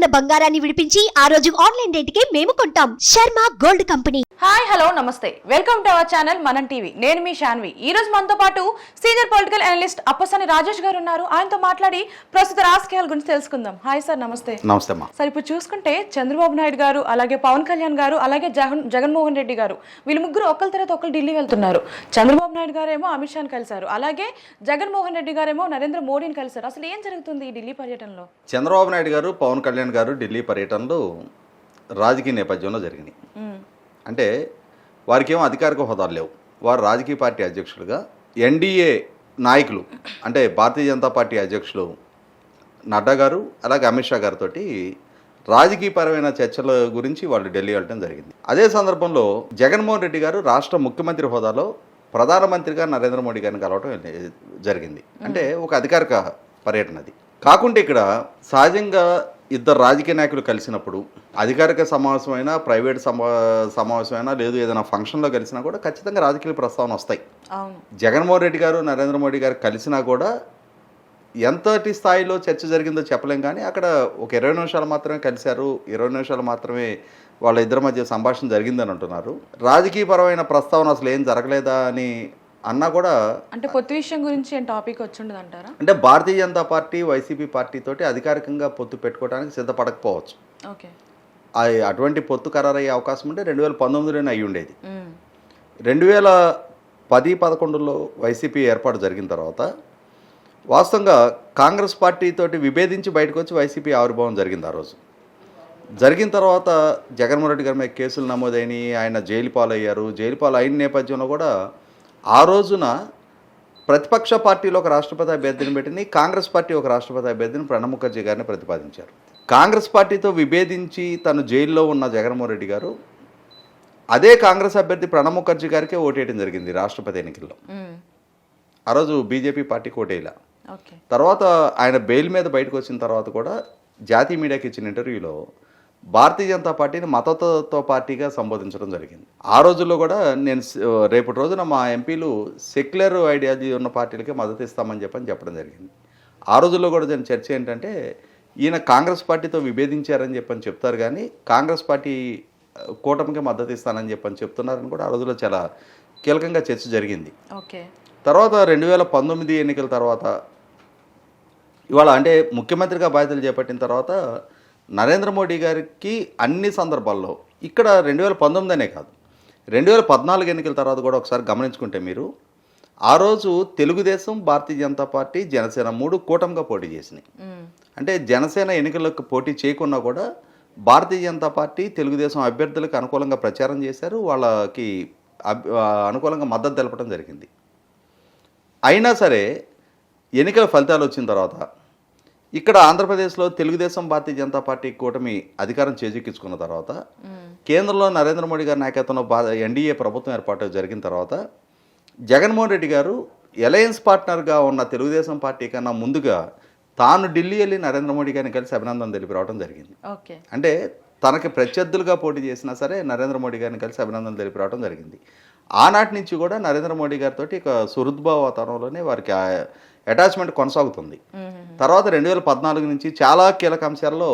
ఉన్న బంగారాన్ని విడిపించి ఆ రోజు ఆన్లైన్ రేటుకే మేము కొంటాం. Sharma gold company. Hi hello నమస్తే. Welcome to our channel Manam TV. నేను మీ శాన్వి ఈ రోజు మనతో పాటు senior political analyst Appasani Rajesh గారు ఉన్నారు. ఆయనతో మాట్లాడి ప్రస్తుత రాజకీయాల గురించి తెలుసుకుందాం. హాయ్ సార్ నమస్తే. నమస్తే సార్ ఇప్పుడు చూసుకుంటే చంద్రబాబు నాయుడు గారు అలాగే పవన్ కళ్యాణ్ గారు అలాగే జగన్ జగన్మోహన్ రెడ్డి గారు వీళ్ళు ముగ్గురు ఒకరి తర్వాత ఒకరు ఢిల్లీ వెళ్తున్నారు. చంద్రబాబు నాయుడు గారేమో అమిత్ షాని కలిశారు. అలాగే జగన్మోహన్ రెడ్డి గారేమో నరేంద్ర మోడీని కలిశారు. అసలు ఏం జరుగుతుంది ఈ ఢిల్లీ పర్యటనలో? చంద్రబాబు నాయుడు గారు పవన్ కళ్యాణ్ గారు ఢిల్లీ పర్యటనలు రాజకీయ నేపథ్యంలో జరిగినాయి. అంటే వారికి ఏమో అధికారిక హోదాలు లేవు. వారు రాజకీయ పార్టీ అధ్యక్షులుగా ఎన్డీఏ నాయకులు అంటే భారతీయ జనతా పార్టీ అధ్యక్షులు నడ్డా గారు అలాగే అమిత్ షా గారితో రాజకీయపరమైన చర్చల గురించి వాళ్ళు ఢిల్లీ వెళ్ళడం జరిగింది. అదే సందర్భంలో జగన్మోహన్ రెడ్డి గారు రాష్ట్ర ముఖ్యమంత్రి హోదాలో ప్రధానమంత్రిగా నరేంద్ర మోడీ గారిని కలవడం జరిగింది. అంటే ఒక అధికారిక పర్యటన అది. కాకుంటే ఇక్కడ సహజంగా ఇద్దరు రాజకీయ నాయకులు కలిసినప్పుడు అధికారిక సమావేశమైనా ప్రైవేట్ సమా సమావేశమైనా లేదు ఏదైనా ఫంక్షన్లో కలిసినా కూడా ఖచ్చితంగా రాజకీయ ప్రస్తావన వస్తాయి. జగన్మోహన్ రెడ్డి గారు నరేంద్ర మోడీ గారు కలిసినా కూడా ఎంతటి స్థాయిలో చర్చ జరిగిందో చెప్పలేం కానీ అక్కడ ఒక ఇరవై నిమిషాలు మాత్రమే కలిశారు. ఇరవై నిమిషాలు మాత్రమే వాళ్ళ ఇద్దరి మధ్య సంభాషణ జరిగిందని అంటున్నారు. రాజకీయపరమైన ప్రస్తావన అసలు ఏం జరగలేదా అని అన్నా కూడా అంటే పొత్తు విషయం గురించి ఏం టాపిక్ వచ్చిండదు అంటారా అంటే Bharatiya Janata party YCP party తోటి అధికారికంగా పొత్తు పెట్టుకోవడానికి సిద్ధపడకపోవచ్చు. ఓకే. అటువంటి పొత్తు ఖరారయ్యే అవకాశం ఉంటే రెండు వేల పంతొమ్మిదిలోనే అయ్యి ఉండేది. రెండు వేల పది పదకొండులో వైసీపీ ఏర్పాటు జరిగిన తర్వాత వాస్తవంగా కాంగ్రెస్ పార్టీ తోటి విభేదించి బయటకు వచ్చి వైసీపీ ఆవిర్భావం జరిగింది ఆ రోజు. జరిగిన తర్వాత జగన్మోహన్ రెడ్డి గారి మీద కేసులు నమోదైనవి ఆయన జైలు పాలయ్యారు జైలు పాలు అయిన నేపథ్యంలో కూడా ఆ రోజున ప్రతిపక్ష పార్టీలో ఒక రాష్ట్రపతి అభ్యర్థిని పెట్టిని కాంగ్రెస్ పార్టీ ఒక రాష్ట్రపతి అభ్యర్థిని ప్రణబ్ ముఖర్జీ గారిని ప్రతిపాదించారు. కాంగ్రెస్ పార్టీతో విభేదించి తను జైల్లో ఉన్న జగన్మోహన్ రెడ్డి గారు అదే కాంగ్రెస్ అభ్యర్థి ప్రణబ్ ముఖర్జీ గారికే ఓటేయడం జరిగింది రాష్ట్రపతి ఎన్నికల్లో. ఆ రోజు బీజేపీ పార్టీకి ఓటేయలా. తర్వాత ఆయన బెయిల్ మీద బయటకు వచ్చిన తర్వాత కూడా జాతీయ మీడియాకి ఇచ్చిన ఇంటర్వ్యూలో భారతీయ జనతా పార్టీని మతతత్వ పార్టీగా సంబోధించడం జరిగింది. ఆ రోజుల్లో కూడా నేను రేపటి రోజున మా ఎంపీలు సెక్యులర్ ఐడియాలజీ ఉన్న పార్టీలకే మద్దతు ఇస్తామని చెప్పని చెప్పడం జరిగింది. ఆ రోజుల్లో కూడా జరిగిన చర్చ ఏంటంటే ఈయన కాంగ్రెస్ పార్టీతో విభేదించారని చెప్పని చెప్తారు కానీ కాంగ్రెస్ పార్టీ కూటమికి మద్దతు ఇస్తానని చెప్పని చెప్తున్నారని కూడా ఆ రోజుల్లో చాలా కీలకంగా చర్చ జరిగింది. ఓకే. తర్వాత రెండు వేల పంతొమ్మిది ఎన్నికల తర్వాత ఇవాళ అంటే ముఖ్యమంత్రిగా బాధ్యతలు చేపట్టిన తర్వాత నరేంద్ర మోడీ గారికి అన్ని సందర్భాల్లో ఇక్కడ రెండు వేల పంతొమ్మిది అనే కాదు రెండు వేల పద్నాలుగు ఎన్నికల తర్వాత కూడా ఒకసారి గమనించుకుంటే మీరు ఆ రోజు తెలుగుదేశం భారతీయ జనతా పార్టీ జనసేన మూడు కూటమిగా పోటీ చేసినాయి. అంటే జనసేన ఎన్నికలకు పోటీ చేయకున్నా కూడా భారతీయ జనతా పార్టీ తెలుగుదేశం అభ్యర్థులకు అనుకూలంగా ప్రచారం చేశారు వాళ్ళకి అనుకూలంగా మద్దతు తెలపడం జరిగింది అయినా సరే ఎన్నికల ఫలితాలు వచ్చిన తర్వాత ఇక్కడ ఆంధ్రప్రదేశ్లో తెలుగుదేశం భారతీయ జనతా పార్టీ కూటమి అధికారం చేజిక్కించుకున్న తర్వాత. కేంద్రంలో నరేంద్ర మోడీ గారి నాయకత్వంలో ఎన్డీఏ ప్రభుత్వం ఏర్పాటు జరిగిన తర్వాత జగన్మోహన్ రెడ్డి గారు అలయన్స్ పార్ట్నర్గా ఉన్న తెలుగుదేశం పార్టీ కన్నా ముందుగా తాను ఢిల్లీ వెళ్ళి నరేంద్ర మోడీ గారిని కలిసి అభినందన తెలిపి రావడం జరిగింది ఓకే అంటే తనకి ప్రత్యర్థులుగా పోటీ చేసినా సరే నరేంద్ర మోడీ గారిని కలిసి అభినందనలు తెలిపి రావడం జరిగింది ఆనాటి నుంచి కూడా నరేంద్ర మోడీ గారితో ఒక సుహృద్భావ వాతావరణంలోనే వారికి అటాచ్మెంట్ కొనసాగుతుంది. తర్వాత రెండు వేల పద్నాలుగు నుంచి చాలా కీలక అంశాల్లో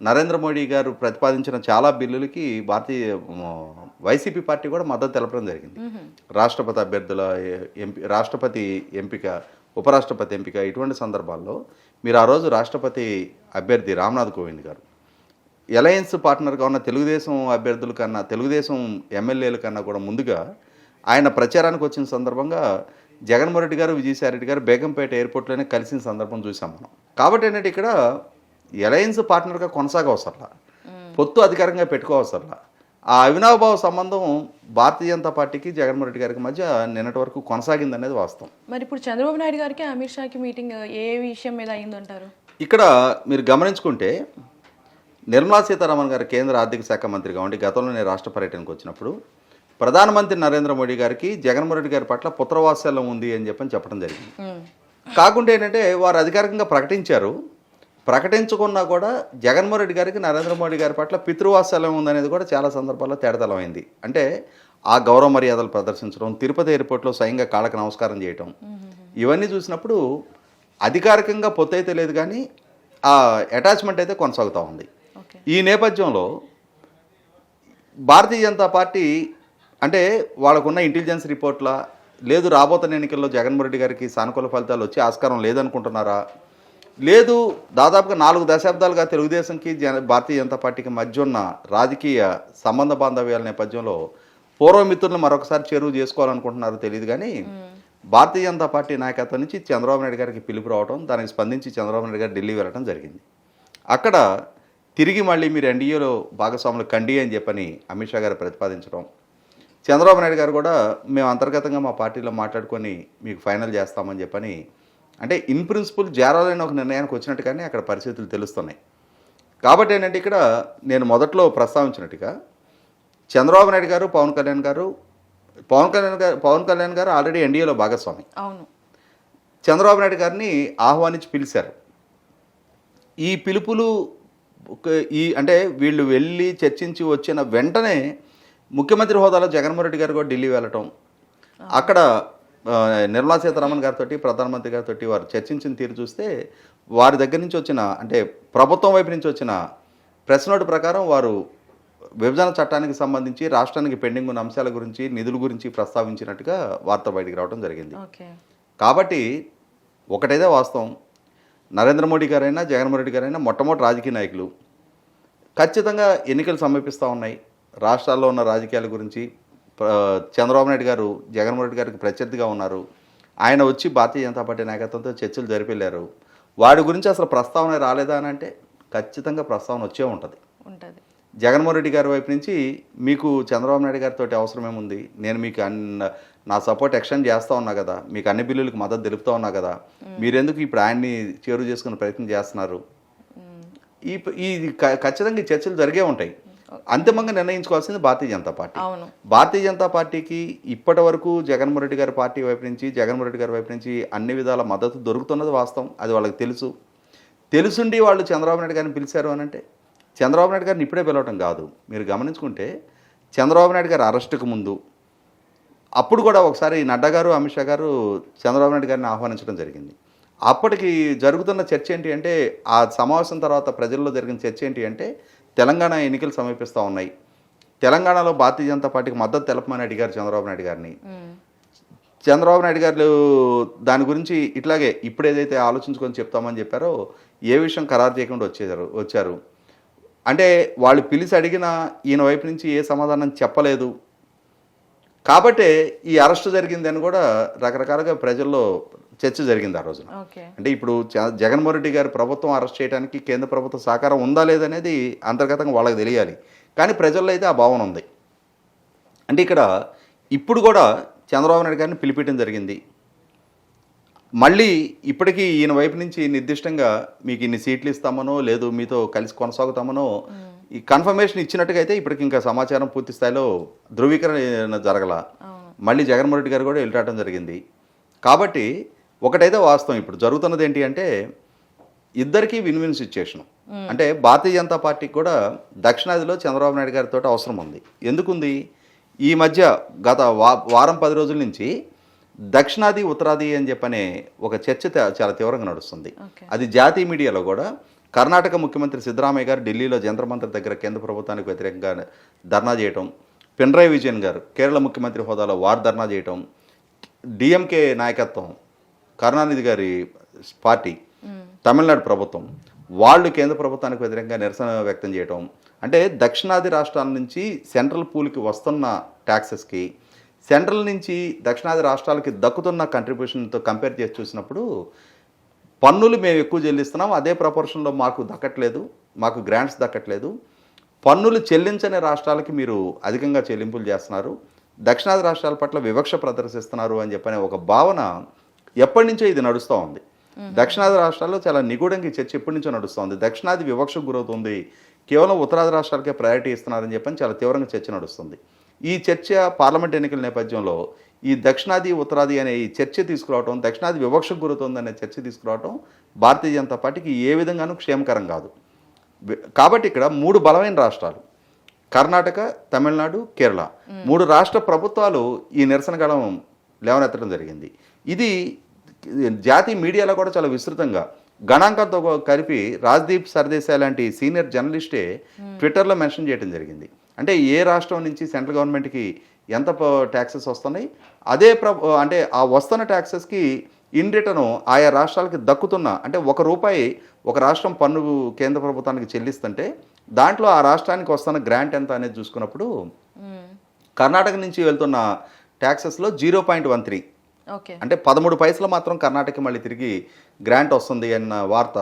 నరేంద్ర మోడీ గారు ప్రతిపాదించిన చాలా బిల్లులకి భారతీయ వైసీపీ పార్టీ కూడా మద్దతు తెలపడం జరిగింది. రాష్ట్రపతి అభ్యర్థుల ఎంపీ రాష్ట్రపతి ఎంపిక ఉపరాష్ట్రపతి ఎంపిక ఇటువంటి సందర్భాల్లో మీరు ఆ రోజు రాష్ట్రపతి అభ్యర్థి రామ్నాథ్ కోవింద్ గారు అలయన్స్ పార్ట్నర్గా ఉన్న తెలుగుదేశం అభ్యర్థుల కన్నా తెలుగుదేశం ఎమ్మెల్యేల కన్నా కూడా ముందుగా ఆయన ప్రచారానికి వచ్చిన సందర్భంగా జగన్మోహన్ రెడ్డి గారు విజయసాయి రెడ్డి గారు బేగంపేట ఎయిర్పోర్ట్లోనే కలిసిన సందర్భం చూసాం మనం. కాబట్టి ఏంటంటే ఇక్కడ అలయన్స్ పార్ట్నర్గా కొనసాగవసరలా. పొత్తు అధికారంగా పెట్టుకోవసరలా. ఆ అవినాభావ సంబంధం భారతీయ జనతా పార్టీకి జగన్మోహన్ రెడ్డి గారికి మధ్య నిన్నటి వరకు కొనసాగిందనేది వాస్తవం. మరి ఇప్పుడు చంద్రబాబు నాయుడు గారికి అమిత్ షాకి మీటింగ్ ఏ విషయం మీద అయిందంటారు? ఇక్కడ మీరు గమనించుకుంటే నిర్మలా సీతారామన్ గారు కేంద్ర ఆర్థిక శాఖ మంత్రిగా ఉండి గతంలోనే రాష్ట్ర పర్యటనకు వచ్చినప్పుడు ప్రధానమంత్రి నరేంద్ర మోడీ గారికి జగన్మోహన్ రెడ్డి గారి పట్ల పుత్రవాత్సల్యం ఉంది అని చెప్పని చెప్పడం జరిగింది. కాకుండా ఏంటంటే వారు అధికారికంగా ప్రకటించారు. ప్రకటించుకున్నా కూడా జగన్మోహన్ రెడ్డి గారికి నరేంద్ర మోడీ గారి పట్ల పితృవాత్సల్యం ఉందనేది కూడా చాలా సందర్భాల్లో తేడతలమైంది అంటే ఆ గౌరవ మర్యాదలు ప్రదర్శించడం తిరుపతి ఎయిర్పోర్ట్లో స్వయంగా కాళ్ళకి నమస్కారం చేయటం ఇవన్నీ చూసినప్పుడు అధికారికంగా పొత్తు అయితే లేదు కానీ ఆ అటాచ్మెంట్ అయితే కొనసాగుతూ ఉంది. ఈ నేపథ్యంలో భారతీయ జనతా పార్టీ అంటే వాళ్ళకున్న ఇంటెలిజెన్స్ రిపోర్ట్ల లేదు రాబోతున్న ఎన్నికల్లో జగన్మోహన్ రెడ్డి గారికి సానుకూల ఫలితాలు వచ్చే ఆస్కారం లేదనుకుంటున్నారా? లేదు దాదాపుగా నాలుగు దశాబ్దాలుగా తెలుగుదేశంకి జన భారతీయ జనతా పార్టీకి మధ్య ఉన్న రాజకీయ సంబంధ బాంధవ్యాల నేపథ్యంలో పూర్వమిత్రులను మరొకసారి చేరువు చేసుకోవాలనుకుంటున్నారు తెలియదు కానీ భారతీయ జనతా పార్టీ నాయకత్వం నుంచి చంద్రబాబు నాయుడు గారికి పిలుపు రావడం దానికి స్పందించి చంద్రబాబు నాయుడు గారు ఢిల్లీ వెళ్ళడం జరిగింది. అక్కడ తిరిగి మళ్ళీ మీరు ఎన్డీఏలో భాగస్వాములు కండి అని చెప్పని అమిత్ షా గారు ప్రతిపాదించడం. చంద్రబాబు నాయుడు గారు కూడా మేము అంతర్గతంగా మా పార్టీలో మాట్లాడుకొని మీకు ఫైనల్ చేస్తామని చెప్పని అంటే ఇన్ ప్రిన్సిపల్ చేరాలని ఒక నిర్ణయానికి వచ్చినట్టుగానే అక్కడ పరిస్థితులు తెలుస్తున్నాయి. కాబట్టి ఏంటంటే ఇక్కడ నేను మొదట్లో ప్రస్తావించినట్టుగా చంద్రబాబు నాయుడు గారు పవన్ కళ్యాణ్ గారు పవన్ కళ్యాణ్ గారు పవన్ కళ్యాణ్ గారు ఆల్రెడీ ఎన్డీఏలో భాగస్వామి. అవును. చంద్రబాబు నాయుడు గారిని ఆహ్వానించి పిలిచారు. ఈ పిలుపులు ఈ అంటే వీళ్ళు వెళ్ళి చర్చించి వచ్చిన వెంటనే ముఖ్యమంత్రి హోదాలో జగన్మోహన్ రెడ్డి గారు కూడా ఢిల్లీ వెళ్ళటం. అక్కడ నిర్మలా సీతారామన్ గారితో ప్రధానమంత్రి గారితో వారు చర్చించిన తీరు చూస్తే వారి దగ్గర నుంచి వచ్చిన అంటే ప్రభుత్వం వైపు నుంచి వచ్చిన ప్రెస్ నోట్ ప్రకారం వారు విభజన చట్టానికి సంబంధించి రాష్ట్రానికి పెండింగ్ ఉన్న అంశాల గురించి నిధుల గురించి ప్రస్తావించినట్టుగా వార్త బయటికి రావడం జరిగింది. కాబట్టి ఒకటైతే వాస్తవం. నరేంద్ర మోడీ గారైనా జగన్మోహన్ రెడ్డి గారైనా మొట్టమొదటి రాజకీయ నాయకులు. ఖచ్చితంగా ఎన్నికలు సమీపిస్తూ ఉన్నాయి. రాష్ట్రాల్లో ఉన్న రాజకీయాల గురించి చంద్రబాబు నాయుడు గారు జగన్మోహన్ రెడ్డి గారికి ప్రత్యర్థిగా ఉన్నారు. ఆయన వచ్చి భారతీయ జనతా పార్టీ నాయకత్వంతో చర్చలు జరిపెళ్ళారు వాడి గురించి అసలు ప్రస్తావన రాలేదా అని అంటే ఖచ్చితంగా ప్రస్తావన వచ్చే ఉంటుంది. ఉంటుంది. జగన్మోహన్ రెడ్డి గారి వైపు నుంచి మీకు చంద్రబాబు నాయుడు గారితో అవసరం ఏముంది? నేను మీకు అన్ని నా సపోర్ట్ ఎక్స్టెండ్ చేస్తూ ఉన్నా కదా. మీకు అన్ని బిల్లులకు మద్దతు తెలుపుతూ ఉన్నా కదా. మీరెందుకు ఇప్పుడు ఆయన్ని చేరువ చేసుకునే ప్రయత్నం చేస్తున్నారు? ఈ ఈ ఖచ్చితంగా ఈ చర్చలు జరిగే ఉంటాయి. అంతిమంగా నిర్ణయించుకోవాల్సింది భారతీయ జనతా పార్టీ. అవును. భారతీయ జనతా పార్టీకి ఇప్పటి వరకు జగన్మోహన్ రెడ్డి గారి పార్టీ వైపు నుంచి జగన్మోహన్ రెడ్డి గారి వైపు నుంచి అన్ని విధాల మద్దతు దొరుకుతున్నది వాస్తవం. అది వాళ్ళకి తెలుసు. తెలుసుండి వాళ్ళు చంద్రబాబు నాయుడు గారిని పిలిచారు అని అంటే చంద్రబాబు నాయుడు గారిని ఇప్పుడే పిలవటం కాదు. మీరు గమనించుకుంటే చంద్రబాబు నాయుడు గారి అరెస్టుకు ముందు అప్పుడు కూడా ఒకసారి నడ్డా గారు అమిత్ షా గారు చంద్రబాబు నాయుడు గారిని ఆహ్వానించడం జరిగింది. అప్పటికి జరుగుతున్న చర్చ ఏంటి అంటే ఆ సమావేశం తర్వాత ప్రజల్లో జరిగిన చర్చ ఏంటి అంటే తెలంగాణ ఎన్నికలు సమీపిస్తూ ఉన్నాయి. తెలంగాణలో భారతీయ జనతా పార్టీకి మద్దతు తెలపమని అడిగారు చంద్రబాబు నాయుడు గారిని. చంద్రబాబు నాయుడు గారు దాని గురించి ఇట్లాగే ఇప్పుడు ఏదైతే ఆలోచించుకొని చెప్తామని చెప్పారో ఏ విషయం ఖరారు చేయకుండా వచ్చేసారు వచ్చారు. అంటే వాళ్ళు పిలిచి అడిగిన ఈయన వైపు నుంచి ఏ సమాధానం చెప్పలేదు. కాబట్టే ఈ అరెస్ట్ జరిగిందని కూడా రకరకాలుగా ప్రజల్లో చర్చ జరిగింది ఆ రోజున. అంటే ఇప్పుడు జగన్మోహన్ రెడ్డి గారి ప్రభుత్వం అరెస్ట్ చేయడానికి కేంద్ర ప్రభుత్వ సహకారం ఉందా లేదనేది అంతర్గతంగా వాళ్ళకి తెలియాలి. కానీ ప్రజల్లో అయితే ఆ భావన ఉంది. అంటే ఇక్కడ ఇప్పుడు కూడా చంద్రబాబు నాయుడు గారిని పిలిపించడం జరిగింది. మళ్ళీ ఇప్పటికీ ఈయన వైపు నుంచి నిర్దిష్టంగా మీకు ఇన్ని సీట్లు ఇస్తామనో లేదు మీతో కలిసి కొనసాగుతామనో ఈ కన్ఫర్మేషన్ ఇచ్చినట్టుగా అయితే ఇప్పటికి ఇంకా సమాచారం పూర్తి స్థాయిలో ధృవీకరణ జరగల. మళ్ళీ జగన్మోహన్ రెడ్డి గారు కూడా వెళ్ళటం జరిగింది. కాబట్టి ఒకటైతే వాస్తవం ఇప్పుడు జరుగుతున్నది ఏంటి అంటే ఇద్దరికీ విన్ విన్ సిచ్యుయేషన్ అంటే భారతీయ జనతా పార్టీకి కూడా దక్షిణాదిలో చంద్రబాబు నాయుడు గారితో అవసరం ఉంది. ఎందుకుంది? ఈ మధ్య గత వా వారం పది రోజుల నుంచి దక్షిణాది ఉత్తరాది అని చెప్పనే ఒక చర్చ చాలా తీవ్రంగా నడుస్తుంది. అది జాతీయ మీడియాలో కూడా కర్ణాటక ముఖ్యమంత్రి సిద్ధరామయ్య గారు ఢిల్లీలో జంత్రమంత్రి దగ్గర కేంద్ర ప్రభుత్వానికి వ్యతిరేకంగా ధర్నా చేయటం పినరాయి విజయన్ గారు కేరళ ముఖ్యమంత్రి హోదాలో వారు ధర్నా చేయటం డిఎంకే నాయకత్వం కరుణానిధి గారి పార్టీ తమిళనాడు ప్రభుత్వం వాళ్ళు కేంద్ర ప్రభుత్వానికి వ్యతిరేకంగా నిరసన వ్యక్తం చేయటం. అంటే దక్షిణాది రాష్ట్రాల నుంచి సెంట్రల్ పూల్కి వస్తున్న ట్యాక్సెస్కి సెంట్రల్ నుంచి దక్షిణాది రాష్ట్రాలకి దక్కుతున్న కంట్రిబ్యూషన్తో కంపేర్ చేసి చూసినప్పుడు పన్నులు మేము ఎక్కువ చెల్లిస్తున్నాం అదే ప్రపోర్షన్లో మాకు దక్కట్లేదు మాకు గ్రాంట్స్ దక్కట్లేదు. పన్నులు చెల్లించని రాష్ట్రాలకి మీరు అధికంగా చెల్లింపులు చేస్తున్నారు. దక్షిణాది రాష్ట్రాల పట్ల వివక్ష ప్రదర్శిస్తున్నారు అని చెప్పనే ఒక భావన ఎప్పటి నుంచో ఇది నడుస్తూ ఉంది. దక్షిణాది రాష్ట్రాల్లో చాలా నిగూఢంగా ఈ చర్చ ఎప్పటి నుంచో నడుస్తోంది దక్షిణాది వివక్షకు గురవుతుంది కేవలం ఉత్తరాది రాష్ట్రాలకే ప్రయారిటీ ఇస్తున్నారని చెప్పని చాలా తీవ్రంగా చర్చ నడుస్తుంది. ఈ చర్చ పార్లమెంట్ ఎన్నికల నేపథ్యంలో ఈ దక్షిణాది ఉత్తరాది అనే ఈ చర్చ తీసుకురావటం దక్షిణాది వివక్షకు గురవుతుంది అనే చర్చ తీసుకురావటం భారతీయ జనతా పార్టీకి ఏ విధంగానూ క్షేమకరం కాదు. కాబట్టి ఇక్కడ మూడు బలమైన రాష్ట్రాలు. కర్ణాటక తమిళనాడు కేరళ. మూడు రాష్ట్ర ప్రభుత్వాలు ఈ నిరసన గళం లేవనెత్తడం జరిగింది. ఇది జాతీయ మీడియాలో కూడా చాలా విస్తృతంగా గణాంకంతో కలిపి రాజ్దీప్ సర్దేశాయ్ లాంటి సీనియర్ జర్నలిస్టే ట్విట్టర్లో మెన్షన్ చేయడం జరిగింది. అంటే ఏ రాష్ట్రం నుంచి సెంట్రల్ గవర్నమెంట్కి ఎంత ట్యాక్సెస్ వస్తున్నాయి? అదే ప్ర అంటే ఆ వస్తున్న ట్యాక్సెస్కి ఇన్ రిటర్న్ ఆయా రాష్ట్రాలకి దక్కుతున్న అంటే ఒక రూపాయి ఒక రాష్ట్రం పన్ను కేంద్ర ప్రభుత్వానికి చెల్లిస్తుంటే దాంట్లో ఆ రాష్ట్రానికి వస్తున్న గ్రాంట్ ఎంత అనేది చూసుకున్నప్పుడు కర్ణాటక నుంచి వెళ్తున్న ట్యాక్సెస్లో zero point one three. Okay. అంటే పదమూడు పైసలు మాత్రం కర్ణాటక మళ్ళీ తిరిగి గ్రాంట్ వస్తుంది అన్న వార్త.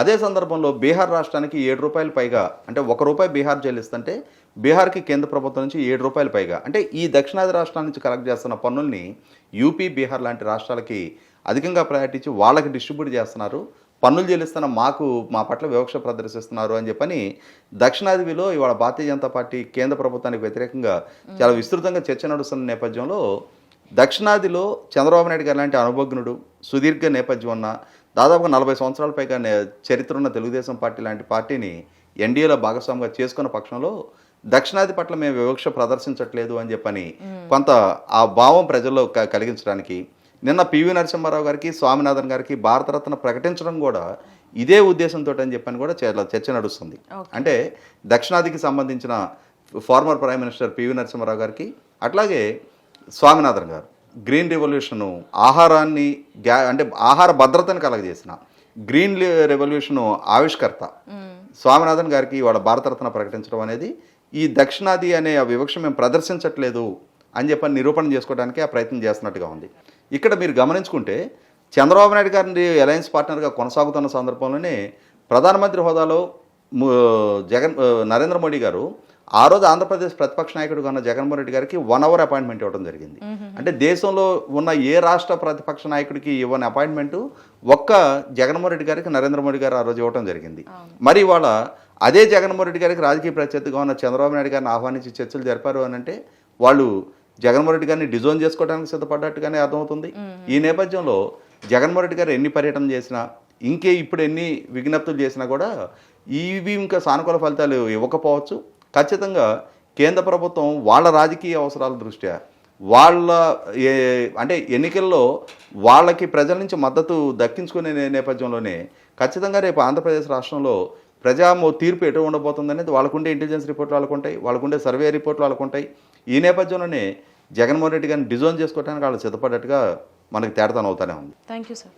అదే సందర్భంలో బీహార్ రాష్ట్రానికి ఏడు రూపాయలు పైగా అంటే ఒక రూపాయి బీహార్ చెల్లిస్తుంటే బీహార్కి కేంద్ర ప్రభుత్వం నుంచి ఏడు రూపాయలు పైగా. అంటే ఈ దక్షిణాది రాష్ట్రాల నుంచి కలెక్ట్ చేస్తున్న పన్నుల్ని యూపీ బీహార్ లాంటి రాష్ట్రాలకి అధికంగా ప్రయారిటీ ఇచ్చి వాళ్ళకి డిస్ట్రిబ్యూట్ చేస్తున్నారు. పన్నులు చెల్లిస్తున్న మాకు మా పట్ల వివక్ష ప్రదర్శిస్తున్నారు అని చెప్పని దక్షిణాదివిలో ఇవాళ భారతీయ జనతా పార్టీ కేంద్ర ప్రభుత్వానికి వ్యతిరేకంగా చాలా విస్తృతంగా చర్చ నడుస్తున్న నేపథ్యంలో దక్షిణాదిలో చంద్రబాబు నాయుడు గారు లాంటి అనుభవజ్ఞుడు సుదీర్ఘ నేపథ్యం ఉన్న దాదాపుగా నలభై సంవత్సరాల పైగా చరిత్ర ఉన్న తెలుగుదేశం పార్టీ లాంటి పార్టీని ఎన్డీఏలో భాగస్వామిగా చేసుకున్న పక్షంలో దక్షిణాది పట్ల మేము వివక్ష ప్రదర్శించట్లేదు అని చెప్పని కొంత ఆ భావం ప్రజల్లో కలిగించడానికి నిన్న పివి నరసింహారావు గారికి స్వామినాథన్ గారికి భారతరత్న ప్రకటించడం కూడా ఇదే ఉద్దేశంతో అని చెప్పని కూడా చర్చ నడుస్తుంది. అంటే దక్షిణాదికి సంబంధించిన former prime minister PV Narasimha Rao గారికి అట్లాగే స్వామినాథన్ గారు గ్రీన్ రెవల్యూషను ఆహారాన్ని గ్యా అంటే ఆహార భద్రతను కలగజేసిన గ్రీన్ రెవల్యూషను ఆవిష్కర్త స్వామినాథన్ గారికి వాళ్ళ భారతరత్న ప్రకటించడం అనేది ఈ దక్షిణాది అనే ఆ వివక్ష మేము ప్రదర్శించట్లేదు అని చెప్పని నిరూపణ చేసుకోవడానికి ఆ ప్రయత్నం చేస్తున్నట్టుగా ఉంది. ఇక్కడ మీరు గమనించుకుంటే చంద్రబాబు నాయుడు గారిని అలయన్స్ పార్ట్నర్గా కొనసాగుతున్న సందర్భంలోనే ప్రధానమంత్రి హోదాలో జగన్ నరేంద్ర మోడీ గారు ఆ రోజు ఆంధ్రప్రదేశ్ ప్రతిపక్ష నాయకుడిగా ఉన్న జగన్మోహన్ రెడ్డి గారికి వన్ అవర్ అపాయింట్మెంట్ ఇవ్వడం జరిగింది. అంటే దేశంలో ఉన్న ఏ రాష్ట్ర ప్రతిపక్ష నాయకుడికి ఇవ్వని అపాయింట్మెంట్ ఒక్క జగన్మోహన్ రెడ్డి గారికి నరేంద్ర మోడీ గారు ఆ రోజు ఇవ్వడం జరిగింది. మరి ఇవాళ అదే జగన్మోహన్ రెడ్డి గారికి రాజకీయ ప్రత్యర్థిగా ఉన్న చంద్రబాబు నాయుడు గారిని ఆహ్వానించి చర్చలు జరిపారు అని అంటే వాళ్ళు జగన్మోహన్ రెడ్డి గారిని డిజోన్ చేసుకోవడానికి సిద్ధపడ్డట్టుగానే అర్థమవుతుంది. ఈ నేపథ్యంలో జగన్మోహన్ రెడ్డి గారు ఎన్ని పర్యటన చేసినా ఇంకే ఇప్పుడు ఎన్ని విజ్ఞప్తులు చేసినా కూడా ఇవి ఇంకా సానుకూల ఫలితాలు ఇవ్వకపోవచ్చు. ఖచ్చితంగా కేంద్ర ప్రభుత్వం వాళ్ళ రాజకీయ అవసరాల దృష్ట్యా వాళ్ళ అంటే ఎన్నికల్లో వాళ్ళకి ప్రజల నుంచి మద్దతు దక్కించుకునే నేపథ్యంలోనే ఖచ్చితంగా రేపు ఆంధ్రప్రదేశ్ రాష్ట్రంలో ప్రజా తీర్పు ఎటు ఉండబోతుంది అనేది వాళ్ళకుండే ఇంటెలిజెన్స్ రిపోర్ట్లు వాళ్ళకుంటాయి వాళ్ళకుండే సర్వే రిపోర్ట్లు వాళ్ళకుంటాయి. ఈ నేపథ్యంలోనే జగన్మోహన్ రెడ్డి గారిని డిజోన్ చేసుకోవడానికి వాళ్ళు సిద్ధపడ్డట్టుగా మనకి తేడతనం అవుతానే ఉంది. Thank you sir